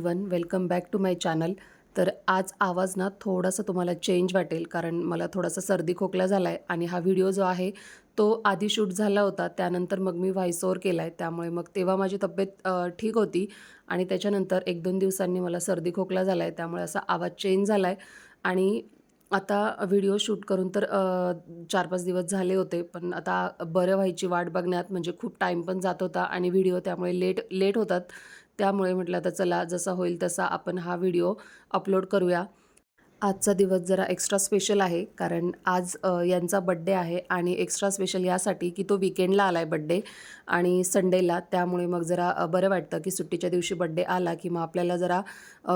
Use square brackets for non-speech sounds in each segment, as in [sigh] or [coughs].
Everyone welcome back to my channel तर आज आवाज ना थोडासा तुम्हाला चेंज वाटेल कारण मला थोडासा सर्दी खोकला झाला आहे आणि हा व्हिडिओ जो आहे तो आधी शूट झाला होता. त्यानंतर मग मी व्हॉइस ओवर केला आहे त्यामुळे मग तेव्हा माझी तब्येत ठीक होती आणि त्याच्यानंतर एक दोन दिवसांनी मला सर्दी खोकला झाला आहे त्यामुळे असा आवाज चेंज झाला आहे आणि आता व्हिडिओ शूट करून तर चार पाच दिवस झाले होते पण आता बरं व्हायची वाट बघण्यात म्हणजे खूप टाईम पण जात होता आणि व्हिडिओ त्यामुळे लेट लेट होतात. त्यामुळे म्हटलं आता चला जसा होईल तसा आपण हा व्हिडिओ अपलोड करूया. आजचा दिवस जरा एक्स्ट्रा स्पेशल आहे कारण आज यांचा बड्डे आहे आणि एक्स्ट्रा स्पेशल यासाठी की तो विकेंडला आला आहे बड्डे आणि संडेला त्यामुळे मग जरा बरं वाटतं की सुट्टीच्या दिवशी बड्डे आला की मग आपल्याला जरा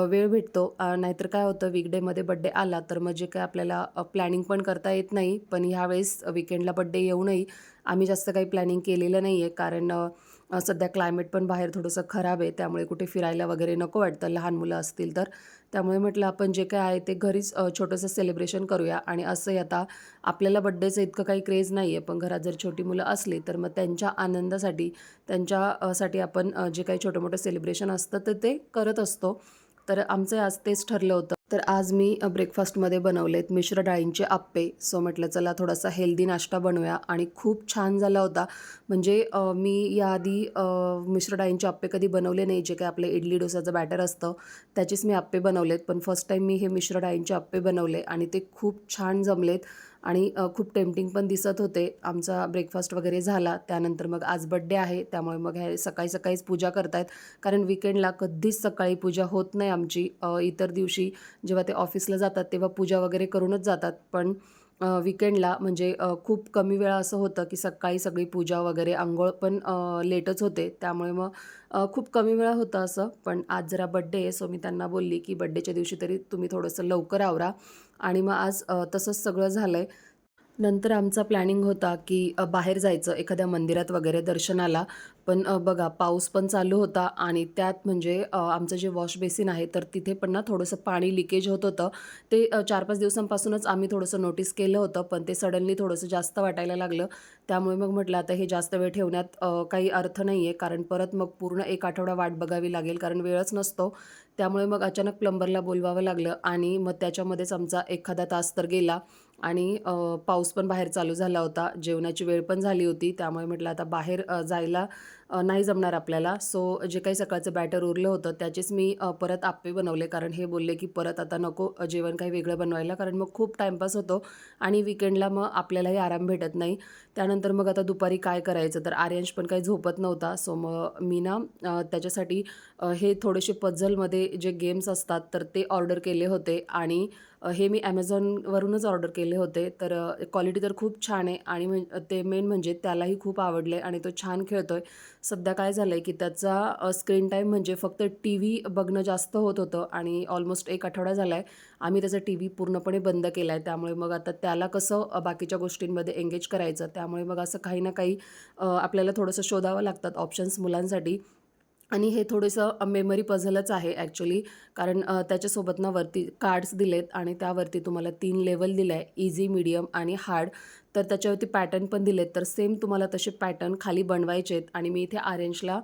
वेळ भेटतो. नाहीतर काय होतं वीकडेमध्ये बड्डे आला तर मग जे काय आपल्याला प्लॅनिंग पण करता येत नाही. पण ह्यावेळेस विकेंडला बड्डे येऊनही आम्ही जास्त काही प्लॅनिंग केलेलं नाही आहे कारण सध्या क्लायमेट पण बाहेर थोडंसं खराब आहे त्यामुळे कुठे फिरायला वगैरे नको वाटतं. लहान मुलं असतील तर. त्यामुळे म्हटलं आपण जे काय आहे ते घरीच छोटंसं सेलिब्रेशन करूया. आणि असंही आता आपल्याला बड्डेचं इतकं काही क्रेज नाही आहे पण घरात जर छोटी मुलं असली तर मग त्यांच्या आनंदासाठी त्यांच्यासाठी आपण जे काही छोटं मोठं सेलिब्रेशन असतं तर ते करत असतो. तर आमचं आज तेच ठरलं होतं. तर आज मी ब्रेकफास्टमध्ये बनवलेत मिश्र डाळींचे आप्पे. सो म्हटलं चला थोडासा हेल्दी नाश्ता बनवूया. आणि खूप छान झाला होता. म्हणजे मी याआधी मिश्र डाळींचे आप्पे कधी बनवले नाही. जे काही आपलं इडली डोसाचं बॅटर असतं त्याचेच मी आप्पे बनवलेत. पण फर्स्ट टाईम मी हे मिश्र डाळींचे आप्पे बनवले आणि ते खूप छान जमलेत. आणि खूप टेम्पटिंग पण दिसत होते. आमचा ब्रेकफास्ट वगैरे झाला. त्यानंतर मग आज बड्डे आहे. त्यामुळे मग हे सकाळी सकाळीच पूजा करतायत. कारण विकेंडला कधीच सकाळी पूजा होत नाही आमची. इतर दिवशी जेव्हा ते ऑफिसला जातात तेव्हा पूजा वगैरे करूनच जातात. पण विकेंडला म्हणजे खूप कमी वेळा असं होतं की सकाळी सगळी पूजा वगैरे आंघोळ पण लेटच होते. त्यामुळे मग खूप कमी वेळा होतं असं. पण आज जरा बड्डे आहे सो मी त्यांना बोलली की बड्डेच्या दिवशी तरी तुम्ही थोडंसं लवकर आवरा. आणि मग आज तसंच सगळं झालं आहे नंतर आमचा प्लॅनिंग होता की बाहेर जायचं एखाद्या मंदिरात वगैरे दर्शनाला. पण बघा पाऊस पण चालू होता आणि त्यात म्हणजे आमचं जे वॉश बेसिन आहे तर तिथे पण ना थोडंसं पाणी लिकेज होत होतं. ते चार पाच दिवसांपासूनच आम्ही थोडंसं नोटीस केलं होतं पण ते सडनली थोडंसं जास्त वाटायला लागलं. त्यामुळे मग म्हटलं आता हे जास्त वेळ ठेवण्यात काही अर्थ नाही आहे कारण परत मग पूर्ण एक आठवडा वाट बघावी लागेल कारण वेळच नसतो. त्यामुळे मग अचानक प्लंबरला बोलवावं लागलं आणि मग त्याच्यामध्येच आमचा एखादा तास तर गेला. आणि पाऊस पण बाहेर चालू झाला होता. जेवणाची वेळ पण झाली होती. त्यामुळे म्हटलं आता बाहेर जायला नाही जमणार आपल्याला. सो जे काही सकाळचं बॅटर उरलं होतं त्याचेच मी परत आप्पे बनवले. कारण हे बोलले की परत आता नको जेवण काही वेगळं बनवायला. कारण मग खूप टाईमपास होतो आणि विकेंडला मग आपल्यालाही आराम भेटत नाही. त्यानंतर मग आता दुपारी काय करायचं? तर आर्यांश पण काही झोपत नव्हता. सो मग मी ना त्याच्यासाठी हे थोडेसे पझलमध्ये जे गेम्स असतात तर ते ऑर्डर केले होते. आणि हे मी ॲमेझॉनवरूनच ऑर्डर केले होते. तर क्वालिटी तर खूप छान आहे. आणि ते मेन म्हणजे त्यालाही खूप आवडले आणि तो छान खेळतो आहे सध्या काय झालं आहे की त्याचा स्क्रीन टाईम म्हणजे फक्त टी व्ही बघणं जास्त होत होतं आणि ऑलमोस्ट एक आठवडा झाला आहे आम्ही त्याचा टी व्ही पूर्णपणे बंद केला आहे त्यामुळे मग आता त्याला कसं बाकीच्या गोष्टींमध्ये एंगेज करायचं? त्यामुळे मग असं काही ना काही आपल्याला थोडंसं शोधावं लागतात ऑप्शन्स मुलांसाठी. आणि हे थोडंसं मेमरी पझलच आहे ॲक्च्युली कारण त्याच्यासोबत ना वरती कार्ड्स दिलेत आणि त्यावरती तुम्हाला तीन लेवल दिलं आहे इझी मीडियम आणि हार्ड तर त्याच्यावरती पॅटर्न पण दिलेत. तर सेम तुम्हाला तसे पॅटर्न खाली बनवायचे आहेत आणि मी इथे आरेंजला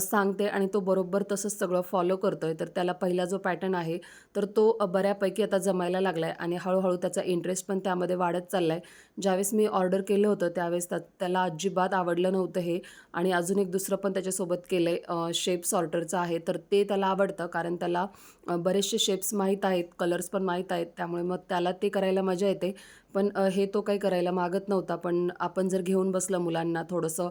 सांगते आणि तो बरोबर तसंच सगळं फॉलो करतो आहे तर त्याला पहिला जो पॅटर्न आहे तर तो बऱ्यापैकी आता जमायला लागला आहे आणि हळूहळू त्याचा इंटरेस्ट पण त्यामध्ये वाढत चालला आहे ज्यावेळेस मी ऑर्डर केलं होतं त्यावेळेस त्या त्याला अजिबात आवडलं नव्हतं हे आणि अजून एक दुसरं पण त्याच्यासोबत केलं आहे शेप सॉर्टरचं आहे. तर ते त्याला आवडतं कारण त्याला बरेचसे शेप्स माहीत आहेत कलर्स पण माहीत आहेत त्यामुळे मग त्याला ते करायला मजा येते. पण हे तो काही करायला मागत नव्हता. पण आपण जर घेऊन बसलं मुलांना थोडंसं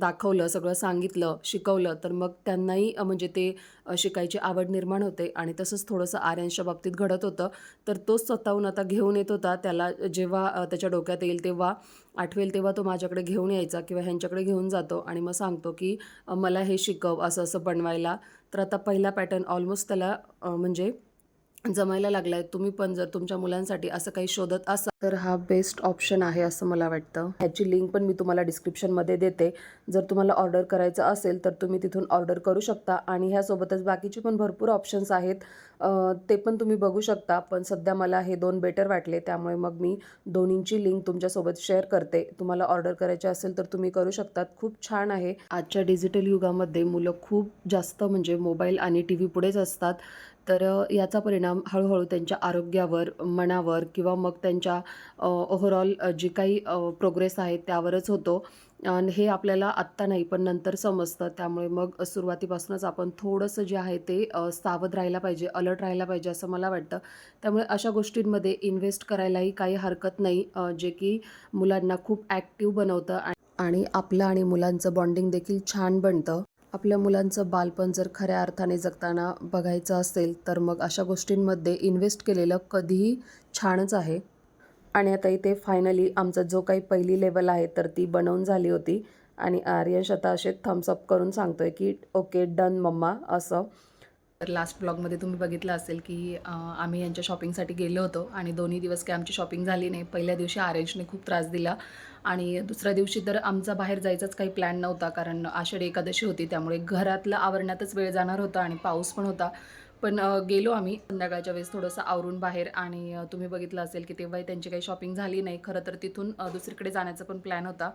दाखवलं सगळं सांगितलं शिकवलं तर मग त्यांनाही म्हणजे ते शिकायची आवड निर्माण होते. आणि तसंच थोडंसं आर्यांच्या बाबतीत घडत होतं. तर तोच स्वतःहून आता घेऊन येत होता. त्याला जेव्हा त्याच्या डोक्यात येईल तेव्हा आठवेल तेव्हा तो माझ्याकडे घेऊन यायचा किंवा ह्यांच्याकडे घेऊन जातो. आणि मग सांगतो की मला हे शिकव असं असं बनवायला. तर आता पहिला पॅटर्न ऑलमोस्ट त्याला म्हणजे जमायला लागला आहे तुम्ही पण जर तुमच्या मुलांसाठी असं काही शोधत असाल तर हा बेस्ट ऑप्शन आहे असं मला वाटतं. ह्याची लिंक पण मी तुम्हाला डिस्क्रिप्शनमध्ये देते. जर तुम्हाला ऑर्डर करायचं असेल तर तुम्ही तिथून ऑर्डर करू शकता. आणि ह्यासोबतच बाकीचे पण भरपूर ऑप्शन्स आहेत. ते पण तुम्ही बघू शकता. पण सध्या मला हे दोन बेटर वाटले. त्यामुळे मग मी दोन्हींची लिंक तुमच्यासोबत शेअर करते. तुम्हाला ऑर्डर करायची असेल तर तुम्ही करू शकतात. खूप छान आहे. आजच्या डिजिटल युगामध्ये मुलं खूप जास्त म्हणजे मोबाईल आणि टी व्ही पुढेच असतात. तर याचा परिणाम हळूहळू त्यांच्या आरोग्यावर मनावर किंवा मग त्यांच्या ओव्हरऑल जी काही प्रोग्रेस आहे त्यावरच होतो. आणि हे आपल्याला आत्ता नाही पण नंतर समजतं. त्यामुळे मग सुरुवातीपासूनच आपण थोडंसं जे आहे ते सावध राहायला पाहिजे अलर्ट राहायला पाहिजे असं मला वाटतं. त्यामुळे अशा गोष्टींमध्ये इन्व्हेस्ट करायलाही काही हरकत नाही जे की मुलांना खूप ॲक्टिव्ह बनवतं. आणि- आणि आपलं आणि मुलांचं बॉन्डिंग देखील छान बनतं. आपल्या मुलांचं बालपण जर खऱ्या अर्थाने जगताना बघायचं असेल तर मग अशा गोष्टींमध्ये इन्व्हेस्ट केलेलं कधीही छानच आहे. आणि आता इथे फायनली आमचा जो काही पहिली लेवल आहे तर ती बनवून झाली होती. आणि आर्यश आता असे थम्सअप करून सांगतोय की ओके डन मम्मा असं. तर लास्ट ब्लॉगमध्ये तुम्ही बघितलं असेल की आम्ही यांच्या शॉपिंगसाठी गेलो होतो. आणि दोन्ही दिवस काही आमची शॉपिंग झाली नाही. पहिल्या दिवशी आर्यशने खूप त्रास दिला. आणि दुसऱ्या दिवशी तर आमचा बाहेर जायचाच काही प्लॅन नव्हता कारण आषाढी एकादशी होती त्यामुळे घरातलं आवरण्यातच वेळ जाणार होता आणि पाऊस पण होता. पण गेलो आम्ही. संध्याकाळच्या वेळेस थोडंसं आवरून बाहेर आणि तुम्ही बघितलं असेल की तेव्हाही त्यांची काही शॉपिंग झाली नाही. खरं तर तिथून दुसरीकडे जाण्याचा पण प्लॅन होता.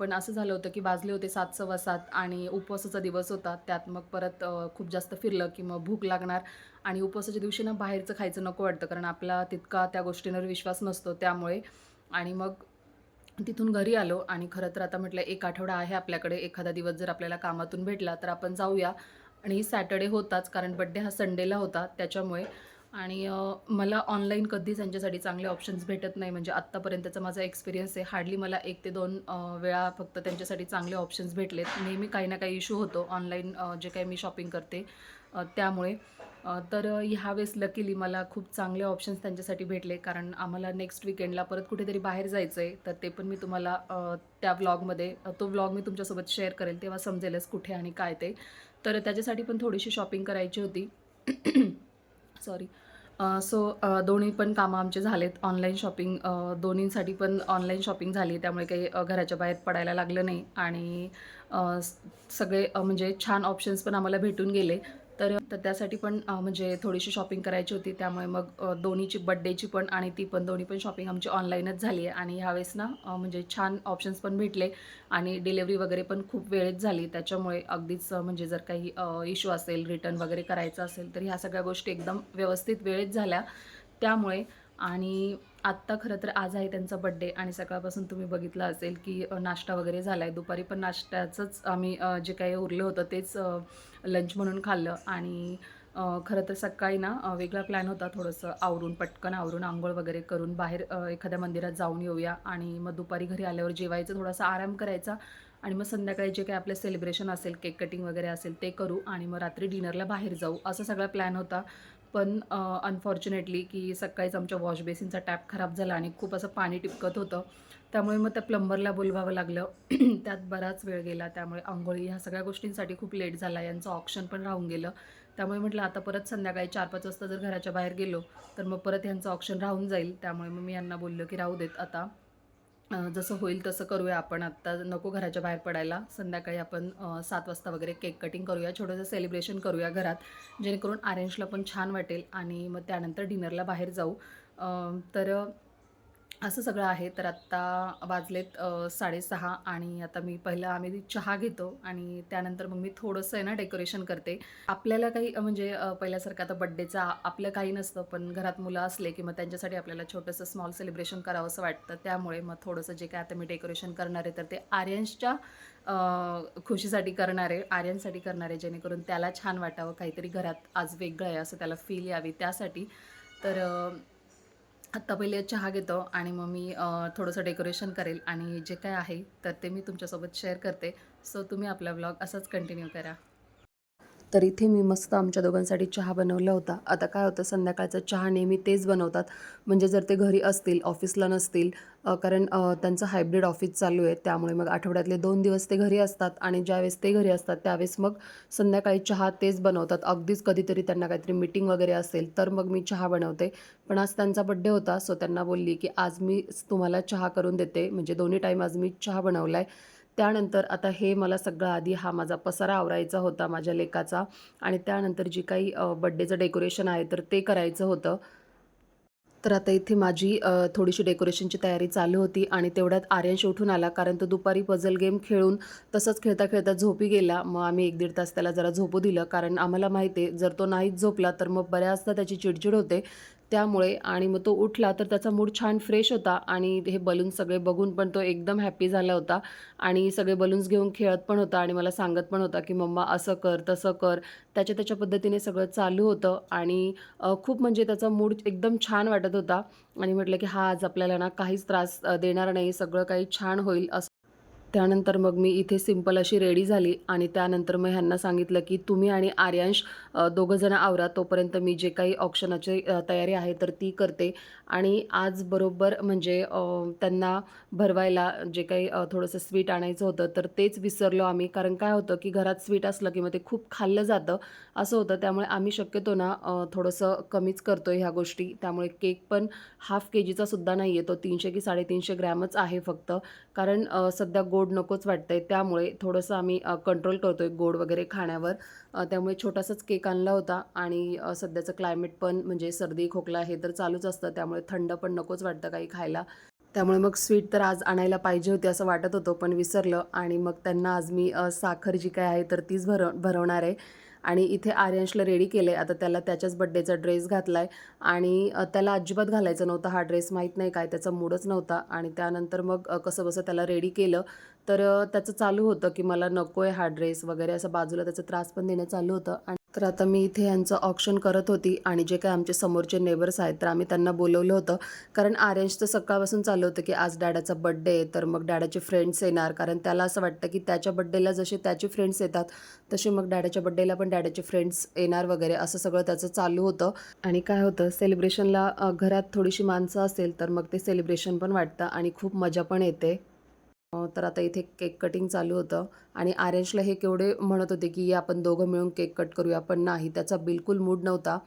पण असं झालं होतं की वाजले होते सात सव्वा सात आणि उपवासाचा दिवस होता. त्यात मग परत खूप जास्त फिरलं की मग भूक लागणार आणि उपवासाच्या दिवशी ना बाहेरचं खायचं नको वाटतं कारण आपला तितका त्या गोष्टींवर विश्वास नसतो त्यामुळे. आणि मग तिथून घरी आलो आणि खरं तर आता म्हटलं एक आठवडा आहे आपल्याकडे. एखादा दिवस जर आपल्याला कामातून भेटला तर आपण जाऊया. आणि सॅटर्डे होताच कारण बड्डे हा संडेला होता त्याच्यामुळे. आणि मला ऑनलाईन कधीच त्यांच्यासाठी चांगले ऑप्शन्स भेटत नाही. म्हणजे आत्तापर्यंतचा माझा एक्सपिरियन्स आहे हार्डली मला एक ते दोन वेळा फक्त त्यांच्यासाठी चांगले ऑप्शन्स भेटलेत. नेहमी काही ना काही इश्यू होतो ऑनलाईन जे काही मी शॉपिंग करते. त्यामुळे. तर ह्या वेळेस लकीली मला खूप चांगले ऑप्शन्स त्यांच्यासाठी भेटले. कारण आम्हाला नेक्स्ट विकेंडला परत कुठेतरी बाहेर जायचं आहे तर ते पण मी तुम्हाला त्या व्लॉगमध्ये तो व्लॉग मी तुमच्यासोबत शेअर करेल. तेव्हा समजेलच कुठे आणि काय ते. तर त्याच्यासाठी पण थोडीशी शॉपिंग करायची होती. [coughs] सॉरी सो दोन्ही पण कामं आमचे झालेत. ऑनलाईन शॉपिंग दोन्हींसाठी पण ऑनलाईन शॉपिंग झाली. त्यामुळे काही घराच्या बाहेर पडायला लागलं नाही. आणि सगळे म्हणजे छान ऑप्शन्स पण आम्हाला भेटून गेले. तर तर त्यासाठी पण म्हणजे थोडीशी शॉपिंग करायची होती. त्यामुळे मग दोन्हीची बड्डेची पण आणि ती पण दोन्ही पण शॉपिंग आमची ऑनलाईनच झाली आहे. आणि ह्यावेळेस ना म्हणजे छान ऑप्शन्स पण भेटले आणि डिलेवरी वगैरे पण खूप वेळेत झाली. त्याच्यामुळे अगदीच म्हणजे जर काही इश्यू असेल रिटर्न वगैरे करायचं असेल तर ह्या सगळ्या गोष्टी एकदम व्यवस्थित वेळेत झाल्या. त्यामुळे आणि आत्ता खरं तर आज आहे त्यांचा बड्डे आणि सकाळपासून तुम्ही बघितलं असेल की नाश्ता वगैरे झाला आहे दुपारी पण नाश्त्याचंच आम्ही जे काही उरलं होतं तेच लंच म्हणून खाल्लं. आणि खरं तर सकाळी ना वेगळा प्लॅन होता थोडंसं आवरून पटकन आवरून आंघोळ वगैरे करून बाहेर एखाद्या मंदिरात जाऊन येऊया. आणि मग दुपारी घरी आल्यावर जेवायचं थोडासा आराम करायचा. आणि मग संध्याकाळी जे काही आपलं सेलिब्रेशन असेल केक कटिंग वगैरे असेल ते करू आणि मग रात्री डिनरला बाहेर जाऊ. असा सगळा प्लॅन होता. पण अनफॉर्च्युनेटली की सकाळीच आमच्या वॉश बेसिनचा टॅप खराब झाला आणि खूप असं पाणी टिपकत होतं. त्यामुळे मग त्या प्लंबरला बोलवावं लागलं. [clears throat] त्यात बराच वेळ गेला. त्यामुळे आंघोळी ह्या सगळ्या गोष्टींसाठी खूप लेट झाला. यांचं ऑप्शन पण राहून गेलं. त्यामुळे म्हटलं आता परत संध्याकाळी चार पाच वाजता जर घराच्या बाहेर गेलो तर मग परत यांचं ऑप्शन राहून जाईल. त्यामुळे मग मी यांना बोललो की राहू देत आता. जसं होईल तसं करूया आपण. आत्ता नको घराच्या बाहेर पडायला. संध्याकाळी आपण सात वाजता वगैरे केक कटिंग करूया. छोटंसं सेलिब्रेशन करूया घरात. जेणेकरून आरेंजला पण छान वाटेल आणि मग त्यानंतर डिनरला बाहेर जाऊ. तर असं सगळं आहे. तर आत्ता वाजलेत साडेसहा आणि आता मी पहिलं आम्ही चहा घेतो आणि त्यानंतर मग मी थोडंसं आहे ना डेकोरेशन करते. आपल्याला काही म्हणजे पहिल्यासारखं आता बड्डेचा आपलं काही नसतं पण घरात मुलं असले की मग त्यांच्यासाठी आपल्याला छोटंसं स्मॉल सेलिब्रेशन करावं असं वाटतं. त्यामुळे मग थोडंसं जे काय आता मी डेकोरेशन करणार आहे तर ते आर्यन्सच्या खुशीसाठी करणारे आर्यनसाठी करणारे जेणेकरून त्याला छान वाटावं. काहीतरी घरात आज वेगळं आहे असं त्याला फील यावी त्यासाठी. तर आत्ता पहिले चहा घेतो आणि मग मी थोडंसं डेकोरेशन करेल आणि जे काय आहे तर ते मी तुमच्यासोबत शेअर करते. सो तुम्ही आपला ब्लॉग असाच कंटिन्यू करा. तर इथे मी मस्त आमच्या दोघांसाठी चहा बनवला होता. आता काय होतं संध्याकाळचा चहा नेहमी तेच बनवतात. म्हणजे जर ते घरी असतील ऑफिसला नसतील कारण त्यांचं हायब्रिड ऑफिस चालू आहे. त्यामुळे मग आठवड्यातले दोन दिवस ते घरी असतात आणि ज्यावेळेस ते घरी असतात त्यावेळेस मग संध्याकाळी चहा तेच बनवतात. अगदीच कधीतरी त्यांना काहीतरी मीटिंग वगैरे असेल तर मग मी चहा बनवते. पण आज त्यांचा बड्डे होता सो त्यांना बोलली की आज मी तुम्हाला चहा करून देते. म्हणजे दोन्ही टाईम आज मी चहा बनवला आहे त्यानंतर आता हे मला सगळं आधी हा माझा पसारा आवरायचा होता माझ्या लेकाचा. आणि त्यानंतर जी काही बड्डेचं डेकोरेशन आहे तर ते करायचं होतं. तर आता इथे माझी थोडीशी डेकोरेशनची तयारी चालू होती आणि तेवढ्यात आर्यंश उठून आला कारण तो दुपारी पझल गेम खेळून तसंच खेळता खेळता झोपी गेला. मग आम्ही एक दीड तास त्याला जरा झोपू दिलं कारण आम्हाला माहिती आहे जर तो नाहीच झोपला तर मग बऱ्याचदा त्याची चिडचिड होते. त्यामुळे आणि मग तो उठला तर त्याचा मूड छान फ्रेश होता आणि हे बलून सगळे बघून पण तो एकदम हॅप्पी झाला होता. आणि सगळे बलून्स घेऊन खेळत पण होता आणि मला सांगत पण होता की मम्मा असं कर तसं कर. त्याच्या त्याच्या पद्धतीने सगळं चालू होतं आणि खूप म्हणजे त्याचा मूड एकदम छान वाटत होता. आणि म्हटलं की हा आज आपल्याला ना काहीच त्रास देणार नाही सगळं काही छान होईल असं त्यानंतर मग मी इथे सिंपल अशी रेडी झाली आणि त्यानंतर मग ह्यांना सांगितलं की तुम्ही आणि आर्यांश दोघंजणं आवरा. तोपर्यंत मी जे काही ऑप्शनाची तयारी आहे तर ती करते. आणि आज बरोबर म्हणजे त्यांना भरवायला जे काही थोडंसं स्वीट आणायचं होतं तर तेच विसरलो आम्ही. कारण काय होतं की घरात स्वीट असलं की मग ते खूप खाल्लं जातं. असं होतं त्यामुळे आम्ही शक्यतो ना थोडंसं कमीच करतो ह्या गोष्टी. त्यामुळे केक पण हाफ के जीचा सुद्धा नाही आहे तो तीनशे की साडेतीनशे ग्रॅमच आहे फक्त. कारण सध्या गोड गोड नकोच वाटतंय. त्यामुळे थोडंसं आम्ही कंट्रोल करतोय गोड वगैरे खाण्यावर. त्यामुळे छोटासाच केक आणला होता आणि सध्याचं क्लायमेट पण म्हणजे सर्दी खोकला हे तर चालूच असतं. त्यामुळे थंड पण नकोच वाटतं काही खायला. त्यामुळे मग स्वीट तर आज आणायला पाहिजे होती असं वाटत होतं पण विसरलं आणि मग त्यांना आज मी साखर जी काय आहे तर तीच भर भरवणार आहे. आणि इथे आर्यांशला रेडी केलं आहे आता त्याला त्याच्याच बड्डेचा ड्रेस घातला आहे आणि त्याला अजिबात घालायचा नव्हता. हा ड्रेस माहीत नाही काय त्याचा मूडच नव्हता. आणि त्यानंतर मग कसं बसं त्याला रेडी केलं. तर त्याचं चालू होतं की मला नको आहे हा ड्रेस वगैरे. असं बाजूला त्याचा त्रास पण देणं चालू होतं. आणि तर आता मी इथे यांचं ऑप्शन करत होती आणि जे काही आमचे समोरचे नेबर्स आहेत तर आम्ही त्यांना बोलवलं होतं. कारण अरेंज तर सकाळपासून चालू होतं की आज डॅडाचा बड्डे आहे तर मग डॅडाचे फ्रेंड्स येणार. कारण त्याला असं वाटतं की त्याच्या बड्डेला जसे त्याचे फ्रेंड्स येतात तसे मग डॅडाच्या बड्डेला पण डॅडाचे फ्रेंड्स येणार वगैरे असं सगळं त्याचं चालू होतं. आणि काय होतं सेलिब्रेशनला घरात थोडीशी माणसं असेल तर मग ते सेलिब्रेशन पण वाटतं आणि खूप मजा पण येते. तर आता इथे केक कटिंग चालू होतं. आणि आर्यशला हे केवढे म्हणत होते की आपण दोघं मिळून केक कट करूया. पण नाही त्याचा बिलकुल मूड नव्हता.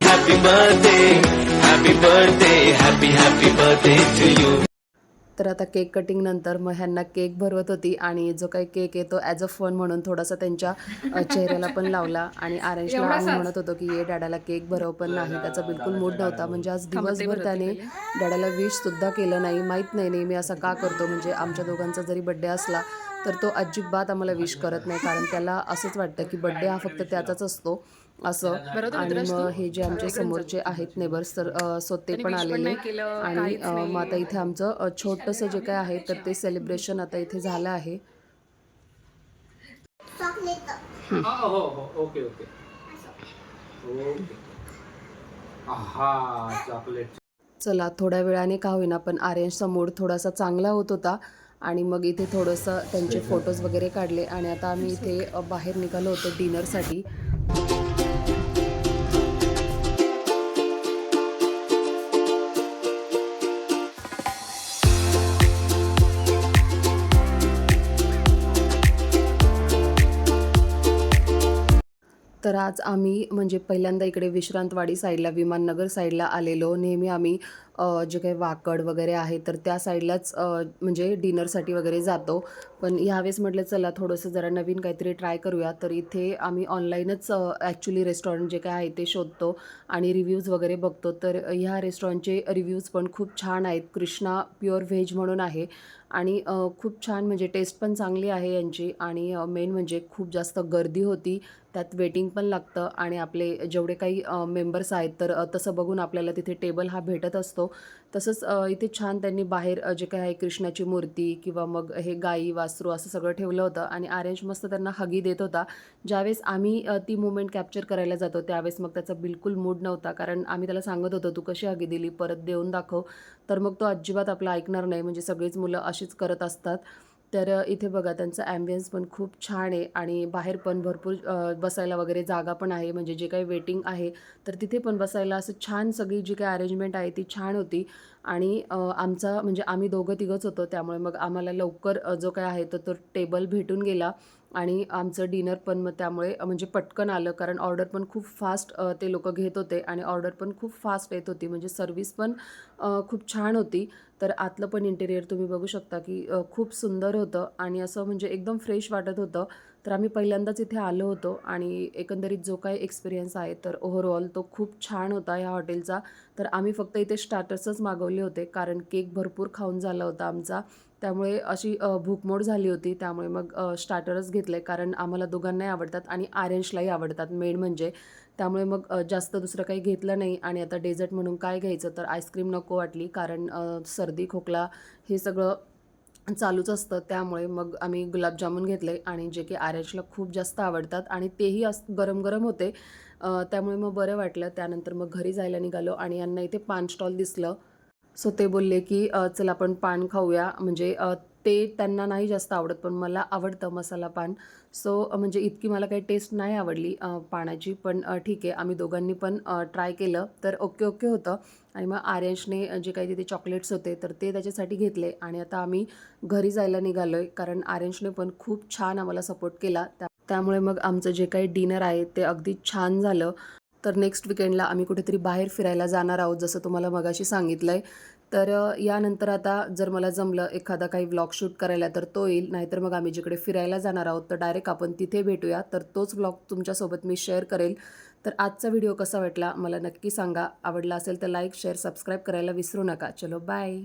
Happy birthday happy birthday happy happy birthday to you तर आता केक कटिंग नंतर मग ह्यांना केक भरवत होती आणि जो काही केक आहे तो ॲज अ फन म्हणून थोडासा त्यांच्या चेहऱ्याला पण लावला आणि आरेंजला आम्ही म्हणत होतो की ये डॅडाला केक भरव पण नाही. त्याचा बिलकुल मूड नव्हता. म्हणजे आज दिवसभर त्याने डॅडाला विश सुद्धा केलं नाही. माहीत नाही नेहमी असा का करतो. म्हणजे आमच्या दोघांचा जरी बड्डे असला तर तो अजिबात आम्हाला विश करत नाही. कारण त्याला असंच वाटतं की बड्डे हा फक्त त्याचाच असतो. असं. आणि मग हे जे आमचे समोरचे आहेत नेबर्स तर सो ते पण आलेले आणि मग आता इथे आमचं छोटंसं जे काय आहे तर ते सेलिब्रेशन आता इथे झालं आहे. हा हो ओके ओके. ओके. चॉकलेट. चला थोड्या वेळाने का होईना पण आर्यनचा मूड थोडासा चांगला होत होता. आणि मग इथे थोडंसं त्यांचे फोटोज वगैरे काढले. आणि आता आम्ही इथे बाहेर निघालो होतो डिनरसाठी तर आज आम्ही म्हणजे पहिल्यांदा इकडे विश्रांतवाडी साईडला विमाननगर साईडला आलेलो. नेहमी आम्ही जे काही वाकड वगैरे आहे तर त्या साईडलाच म्हणजे डिनरसाठी वगैरे जातो. पण ह्यावेळेस म्हटलं चला थोडंसं जरा नवीन काहीतरी ट्राय करूया. तर इथे आम्ही ऑनलाईनच ॲक्च्युली रेस्टॉरंट जे काय आहे ते शोधतो आणि रिव्ह्यूज वगैरे बघतो. तर ह्या रेस्टॉरंटचे रिव्ह्यूज पण खूप छान आहेत. कृष्णा प्युअर व्हेज म्हणून आहे. आणि खूप छान म्हणजे टेस्ट पण चांगली आहे यांची. आणि मेन म्हणजे खूप जास्त गर्दी होती. त्यात वेटिंग पण लागतं आणि आपले जेवढे काही मेंबर्स आहेत तर तसं बघून आपल्याला तिथे टेबल हा भेटत असतो. तसंच इथे छान त्यांनी बाहेर जे काही आहे कृष्णाची मूर्ती किंवा मग हे गाई वासरू असं सगळं ठेवलं होतं आणि आर्यंश मस्त त्यांना हगी देत होता. ज्यावेळेस आम्ही ती मुवमेंट कॅप्चर करायला जातो त्यावेळेस मग त्याचा बिलकुल मूड नव्हता. कारण आम्ही त्याला सांगत होतो तू कशी हगी दिली? परत देऊन दाखव. तर मग तो अजिबात आपलं ऐकणार नाही. म्हणजे सगळीच मुलं अशीच करत असतात. तर इथे बघा त्यांचा ॲम्बियन्स पण खूप छान आहे आणि बाहेर पण भरपूर बसायला वगैरे जागा पण आहे. म्हणजे जे काही वेटिंग आहे तर तिथे पण बसायला असं छान सगळी जी काही अरेंजमेंट आहे ती छान होती. आणि आमचा म्हणजे आम्ही दोघं तिघंच होतो त्यामुळे मग आम्हाला लवकर जो काय आहे तो तो टेबल भेटून गेला. आणि आमचं डिनर पण मग त्यामुळे म्हणजे पटकन आलं कारण ऑर्डर पण खूप फास्ट ते लोक घेत होते आणि ऑर्डर पण खूप फास्ट येत होती. म्हणजे सर्विस पण खूप छान होती. तर आतलं पण इंटेरियर तुम्ही बघू शकता की खूप सुंदर होतं आणि असं म्हणजे एकदम फ्रेश वाटत होतं. तर आम्ही पहिल्यांदाच इथे आलो होतो आणि एकंदरीत जो काही एक्सपिरियन्स आहे तर ओव्हरऑल तो खूप छान होता ह्या हॉटेलचा. तर आम्ही फक्त इथे स्टार्टर्सच मागवले होते कारण केक भरपूर खाऊन झाला होता आमचा. त्यामुळे अशी भूकमोड झाली होती. त्यामुळे मग स्टार्टरच स्टार्टरच घेतले कारण आम्हाला दोघांनाही आवडतात आणि आर्यन्सलाही आवडतात. मेन म्हणजे. त्यामुळे मग जास्त दुसरं काही घेतलं नाही. आणि आता डेझर्ट म्हणून काय घ्यायचं? तर आईस्क्रीम नको वाटली. कारण सर्दी खोकला हे सगळं चालूच असतं. त्यामुळे मग आम्ही गुलाबजामुन घेतले. आणि जे की आर्यशला खूप जास्त आवडतात. आणि तेही अस गरम गरम होते त्यामुळे मग बरं वाटलं. त्यानंतर मग घरी जायला निघालो. आणि यांना इथे पान स्टॉल दिसलं. सो ते बोलले की चल आपण पान खाऊया. म्हणजे ते त्यांना नाही जास्त आवडत पण मला आवडतं मसाला पान. सो म्हणजे इतकी मला काही टेस्ट नाही आवडली पाण्याची पानाची पण ठीक आहे. आम्ही दोघांनी पण ट्राय केलं. तर ओके ओके होतं. आणि मग आर्यशने जे काही तिथे चॉकलेट्स होते तर ते त्याच्यासाठी घेतले. आणि आता आम्ही घरी जायला निघालो आहे कारण आर्यशने पण खूप छान आम्हाला सपोर्ट केला. त्या त्यामुळे मग आमचं जे काही डिनर आहे ते अगदी छान झालं. तर नेक्स्ट विकेंडला आम्ही कुठेतरी बाहेर फिरायला जाणार आहोत जसं तुम्हाला मगाशी सांगितलं आहे तर यानंतर आता जर मला जमलं एखादा काही व्लॉग शूट करायला तर तो येईल. नाहीतर मग आम्ही जिकडे फिरायला जाणार आहोत तर डायरेक्ट आपण तिथे भेटूया. तर तोच व्लॉग तुमच्यासोबत मी शेअर करेल. तर आजचा व्हिडिओ कसा वाटला मला नक्की सांगा. आवडला असेल तर लाईक शेअर सबस्क्राईब करायला विसरू नका. चलो बाय